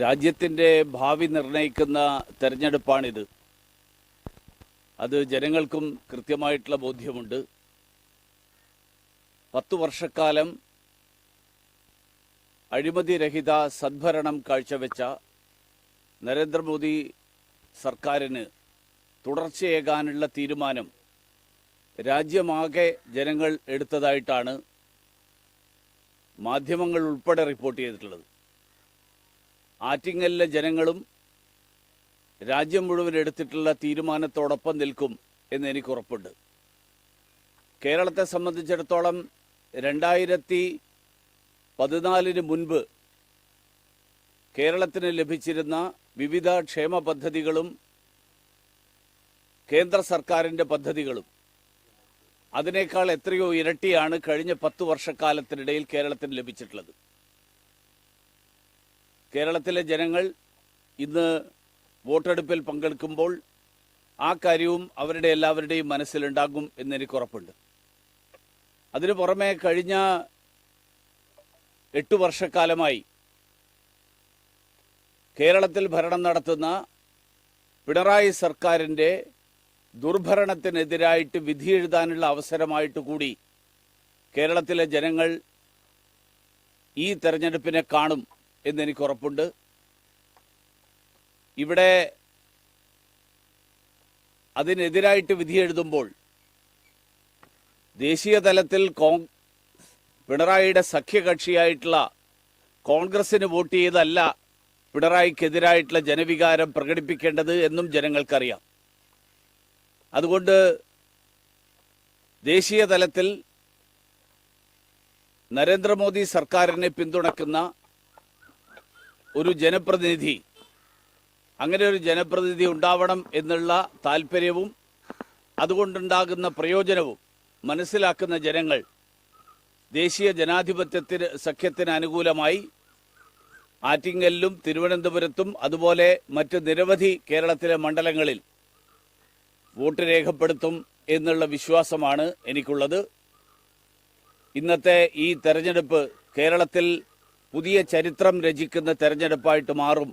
രാജ്യത്തിന്റെ ഭാവി നിർണയിക്കുന്ന തെരഞ്ഞെടുപ്പാണിത്. അത് ജനങ്ങൾക്കും കൃത്യമായിട്ടുള്ള ബോധ്യമുണ്ട്. പത്തു വർഷക്കാലം അഴിമതിരഹിത സദ്ഭരണം കാഴ്ചവെച്ച നരേന്ദ്രമോദി സർക്കാരിന് തുടർച്ചയേകാനുള്ള തീരുമാനം രാജ്യമാകെ ജനങ്ങൾ എടുത്തതായിട്ടാണ് മാധ്യമങ്ങൾ ഉൾപ്പെടെ റിപ്പോർട്ട് ചെയ്തിട്ടുള്ളത്. ആറ്റിങ്ങലിലെ ജനങ്ങളും രാജ്യം മുഴുവൻ എടുത്തിട്ടുള്ള തീരുമാനത്തോടൊപ്പം നിൽക്കും എന്ന് എനിക്ക് ഉറപ്പുണ്ട്. കേരളത്തെ സംബന്ധിച്ചിടത്തോളം രണ്ടായിരത്തി പതിനാലിന് മുൻപ് കേരളത്തിന് ലഭിച്ചിരുന്ന വിവിധ ക്ഷേമ പദ്ധതികളും കേന്ദ്ര സർക്കാരിന്റെ പദ്ധതികളും. അതിനേക്കാൾ എത്രയോ ഇരട്ടിയാണ് കഴിഞ്ഞ പത്ത് വർഷക്കാലത്തിനിടയിൽ കേരളത്തിന് ലഭിച്ചിട്ടുള്ളത്. കേരളത്തിലെ ജനങ്ങൾ ഇന്ന് വോട്ടെടുപ്പിൽ പങ്കെടുക്കുമ്പോൾ ആ കാര്യവും അവരുടെ എല്ലാവരുടെയും മനസ്സിലുണ്ടാകും എന്നെനിക്ക് ഉറപ്പുണ്ട്. അതിനു പുറമെ കഴിഞ്ഞ എട്ടു വർഷക്കാലമായി കേരളത്തിൽ ഭരണം നടത്തുന്ന പിണറായി സർക്കാരിന്റെ ദുർഭരണത്തിനെതിരായിട്ട് വിധിയെഴുതാനുള്ള അവസരമായിട്ട് കൂടി കേരളത്തിലെ ജനങ്ങൾ ഈ തെരഞ്ഞെടുപ്പിനെ കാണും. എന്നെനിക്ക് ഉറപ്പുണ്ട്. ഇവിടെ അതിനെതിരായിട്ട് വിധി വിധിയെഴുതുമ്പോൾ ദേശീയ തലത്തിൽ കോൺ പിണറായിയുടെ സഖ്യകക്ഷിയായിട്ടുള്ള കോൺഗ്രസിന് വോട്ട് ചെയ്തല്ല പിണറായിക്കെതിരായിട്ടുള്ള ജനവികാരം പ്രകടിപ്പിക്കേണ്ടത് എന്നും ജനങ്ങൾക്കറിയാം. അതുകൊണ്ട് ദേശീയ തലത്തിൽ നരേന്ദ്രമോദി സർക്കാരിനെ പിന്തുണക്കുന്ന ഒരു ജനപ്രതിനിധി. അങ്ങനെ ഒരു ജനപ്രതിനിധി ഉണ്ടാവണം എന്നുള്ള താല്പര്യവും അതുകൊണ്ടുണ്ടാകുന്ന പ്രയോജനവും മനസ്സിലാക്കുന്ന ജനങ്ങൾ ദേശീയ ജനാധിപത്യത്തിന് സഖ്യത്തിന് അനുകൂലമായി ആറ്റിങ്ങലിലും തിരുവനന്തപുരത്തും അതുപോലെ മറ്റ് നിരവധി കേരളത്തിലെ മണ്ഡലങ്ങളിൽ വോട്ട് രേഖപ്പെടുത്തും എന്നുള്ള വിശ്വാസമാണ് എനിക്കുള്ളത്. ഇന്നത്തെ ഈ തെരഞ്ഞെടുപ്പ് കേരളത്തിൽ പുതിയ ചരിത്രം രചിക്കുന്ന തെരഞ്ഞെടുപ്പായിട്ട് മാറും.